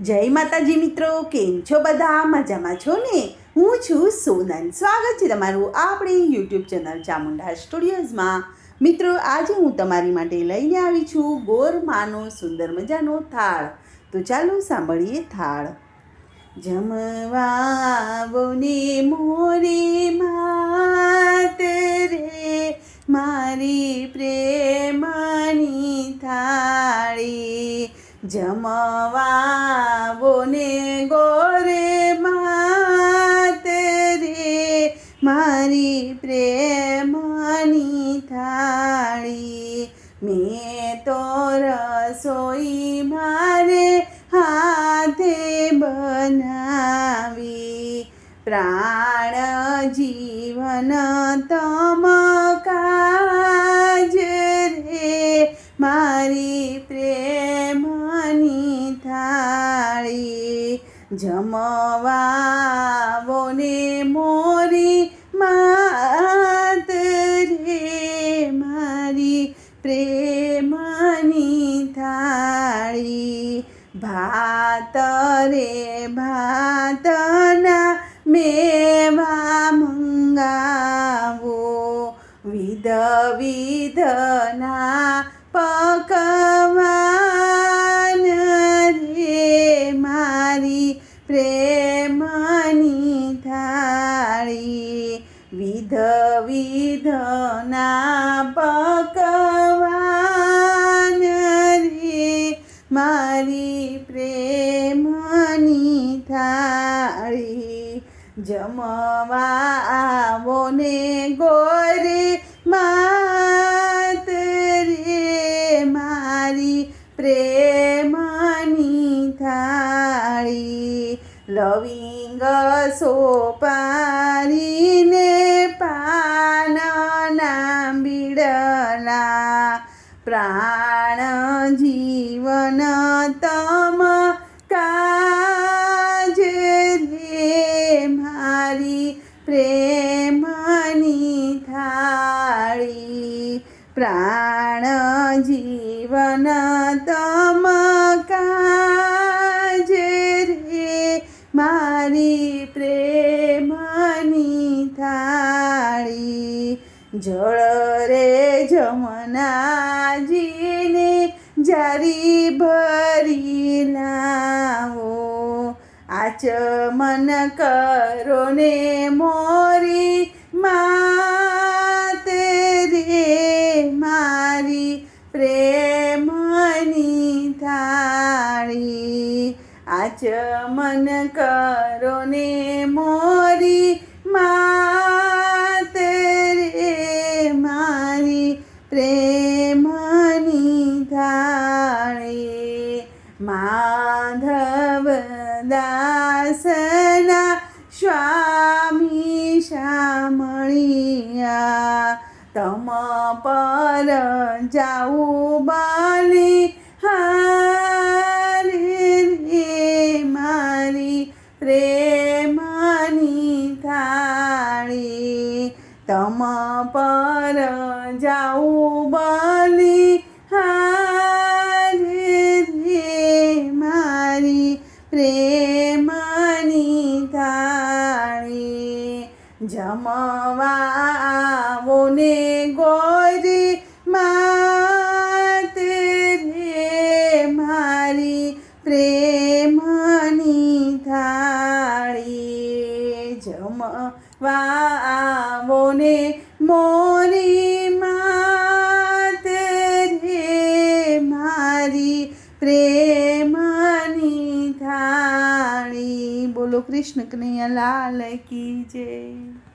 જય માતાજી મિત્રો, કેમ છો બધા? મજામાં છો ને? હું છું સોનલ. સ્વાગત છે તમારું આપણી યુટ્યુબ ચેનલ ચામુંડા સ્ટુડિયોઝમાં. મિત્રો, આજે હું તમારી માટે લઈને આવી છું ગોરમાનો સુંદર મજાનો થાળ. તો ચાલો સાંભળીએ થાળ. જમવા ને મોરે થાળી જમવા બોને ગોરે માતે રે મારી પ્રેમની થાળી. મેં તો રસોઈ મારે હાથે બનાવી. પ્રાણ જીવન તમ થાળી ને મોરી માત રે મારી પ્રેમની થાળી. ભાત રે ભાતના મેવા મંગાવો. વિધ વિધના પકવાન થાળી વિધ વિધના પકવાન રે, મારી પ્રેમની થાળી જમવા આવો ને ગોરે માત રે, મારી પ્રેમની થાળી લવિંગ સોપારીને પાનના બીડના પ્રાણ જીવન તમ કાજ મારી પ્રેમની થાળી. પ્રાણ જીવન તમ કાજ મારી પ્રેમની થાળી. જળ રે જમનાજીને જારી ભરી લાવો આચમન કરો ને મોરી આચમન કરો ને મોરી માત રે મારી પ્રેમની થાળી માધવ દાસના સ્વામી શામળિયા તમ પર જાઉં બાલી પ્રેમની થાળી તમ પર જાઉં બલી હારે મારી પ્રેમની થાળી જમવા આવો ને ગોરી જમવા આવો ને મોરી માત રે મારી પ્રેમની થાળી બોલો કૃષ્ણ કનૈયા લાલ કી જય.